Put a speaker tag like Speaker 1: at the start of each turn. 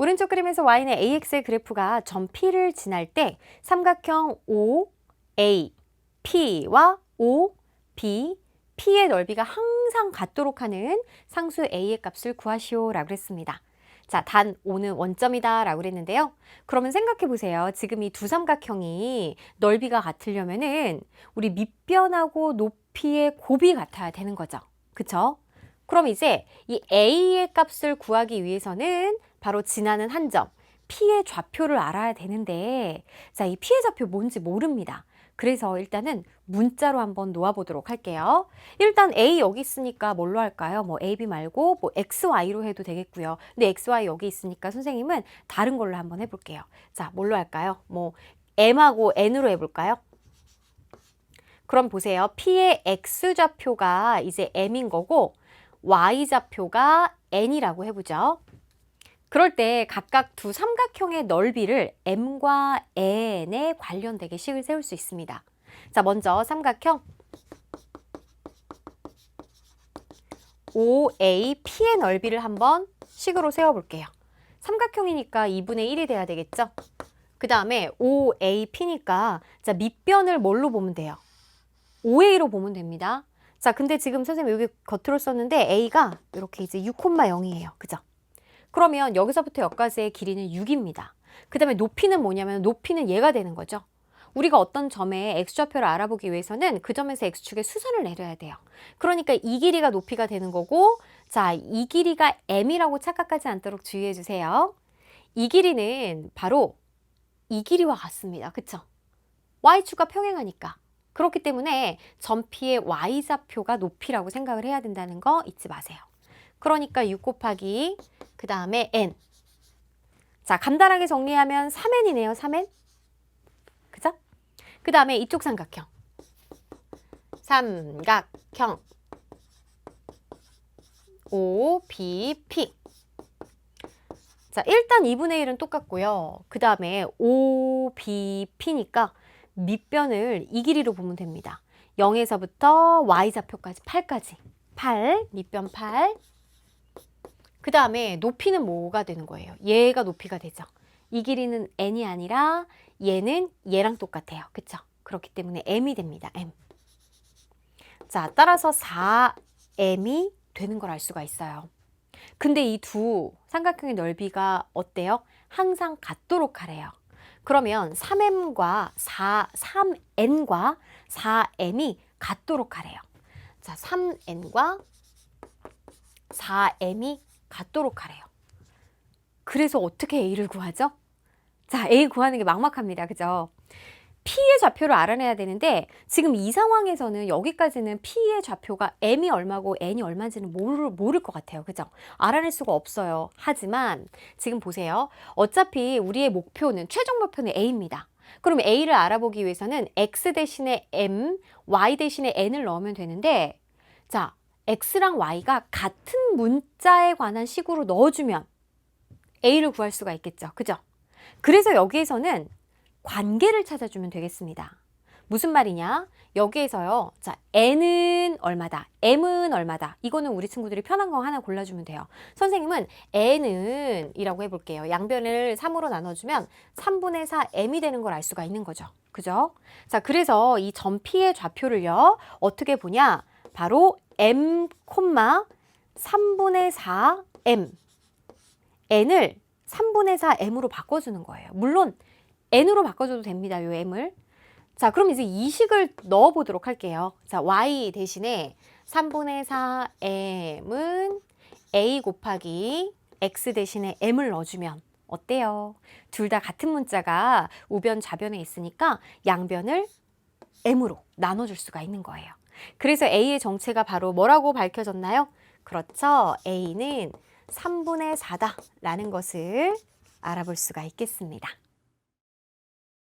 Speaker 1: 오른쪽 그림에서 y는 ax의 그래프가 점 P를 지날 때 삼각형 O, A, P와 O, B, P의 넓이가 항상 같도록 하는 상수 A의 값을 구하시오 라고 그랬습니다. 자, 단 O는 원점이다 라고 그랬는데요. 그러면 생각해 보세요. 지금 이 두 삼각형이 넓이가 같으려면은 우리 밑변하고 높이의 곱이 같아야 되는 거죠. 그쵸? 그럼 이제 이 A의 값을 구하기 위해서는 바로 지나는 한 점, P의 좌표를 알아야 되는데, 자, 이 P의 좌표 뭔지 모릅니다. 그래서 일단은 문자로 한번 놓아보도록 할게요. 일단 A 여기 있으니까 뭘로 할까요? 뭐 AB 말고 뭐 XY로 해도 되겠고요. 근데 XY 여기 있으니까 선생님은 다른 걸로 한번 해볼게요. 자, 뭘로 할까요? 뭐 M하고 N으로 해볼까요? 그럼 보세요. P의 X좌표가 이제 M인 거고 Y좌표가 N이라고 해보죠. 그럴 때 각각 두 삼각형의 넓이를 M과 N에 관련되게 식을 세울 수 있습니다. 자, 먼저 삼각형 OAP의 넓이를 한번 식으로 세워볼게요. 삼각형이니까 2분의 1이 돼야 되겠죠? 그 다음에 OAP니까 자 밑변을 뭘로 보면 돼요? OA로 보면 됩니다. 자, 근데 지금 선생님 여기 겉으로 썼는데 A가 이렇게 이제 6,0이에요. 그죠? 그러면 여기서부터 여기까지의 길이는 6입니다. 그 다음에 높이는 뭐냐면 높이는 얘가 되는 거죠. 우리가 어떤 점의 x좌표를 알아보기 위해서는 그 점에서 x축의 수선을 내려야 돼요. 그러니까 이 길이가 높이가 되는 거고 자, 이 길이가 m이라고 착각하지 않도록 주의해 주세요. 이 길이는 바로 이 길이와 같습니다. 그쵸? y축과 평행하니까. 그렇기 때문에 점 P의 y좌표가 높이라고 생각을 해야 된다는 거 잊지 마세요. 그러니까 6 곱하기 그 다음에 n. 자, 간단하게 정리하면 3n이네요. 3n. 그죠? 그 다음에 이쪽 삼각형. 삼각형. O, B, P. 자, 일단 2분의 1은 똑같고요. 그 다음에 O, B, P니까 밑변을 이 길이로 보면 됩니다. 0에서부터 Y좌표까지 8까지. 8, 밑변 8. 그 다음에 높이는 뭐가 되는 거예요? 얘가 높이가 되죠. 이 길이는 n이 아니라 얘는 얘랑 똑같아요. 그쵸? 그렇기 때문에 m이 됩니다. m. 자, 따라서 4m이 되는 걸 알 수가 있어요. 근데 이 두 삼각형의 넓이가 어때요? 항상 같도록 하래요. 그러면 3m과 4, 3n과 4m이 같도록 하래요. 자, 3n과 4m이 같도록 하래요. 그래서 어떻게 A를 구하죠? 자, A 구하는 게 막막합니다. 그죠? P의 좌표를 알아내야 되는데 지금 이 상황에서는 여기까지는 P의 좌표가 M이 얼마고 N이 얼마인지는 모를, 모를 것 같아요. 그죠? 알아낼 수가 없어요. 하지만 지금 보세요. 어차피 우리의 목표는 최종 목표는 A입니다. 그럼 A를 알아보기 위해서는 X 대신에 M, Y 대신에 N을 넣으면 되는데 자, X랑 Y가 같은 문자에 관한 식으로 넣어주면 A를 구할 수가 있겠죠. 그죠? 그래서 여기에서는 관계를 찾아주면 되겠습니다. 무슨 말이냐? 여기에서요. 자, n은 얼마다, m은 얼마다. 이거는 우리 친구들이 편한 거 하나 골라주면 돼요. 선생님은 n은 이라고 해볼게요. 양변을 3으로 나눠주면 3분의 4 m이 되는 걸 알 수가 있는 거죠. 그죠? 자, 그래서 이 점 P의 좌표를요. 어떻게 보냐? 바로 m, 3분의 4 m. n을 3분의 4 m으로 바꿔주는 거예요. 물론 n으로 바꿔줘도 됩니다. 요 m을. 자, 그럼 이제 이 식을 넣어 보도록 할게요. 자, y 대신에 3분의 4 m은 a 곱하기 x 대신에 m을 넣어주면 어때요? 둘 다 같은 문자가 우변 좌변에 있으니까 양변을 m으로 나눠줄 수가 있는 거예요. 그래서 a의 정체가 바로 뭐라고 밝혀졌나요? 그렇죠. a는 3분의 4다라는 것을 알아볼 수가 있겠습니다.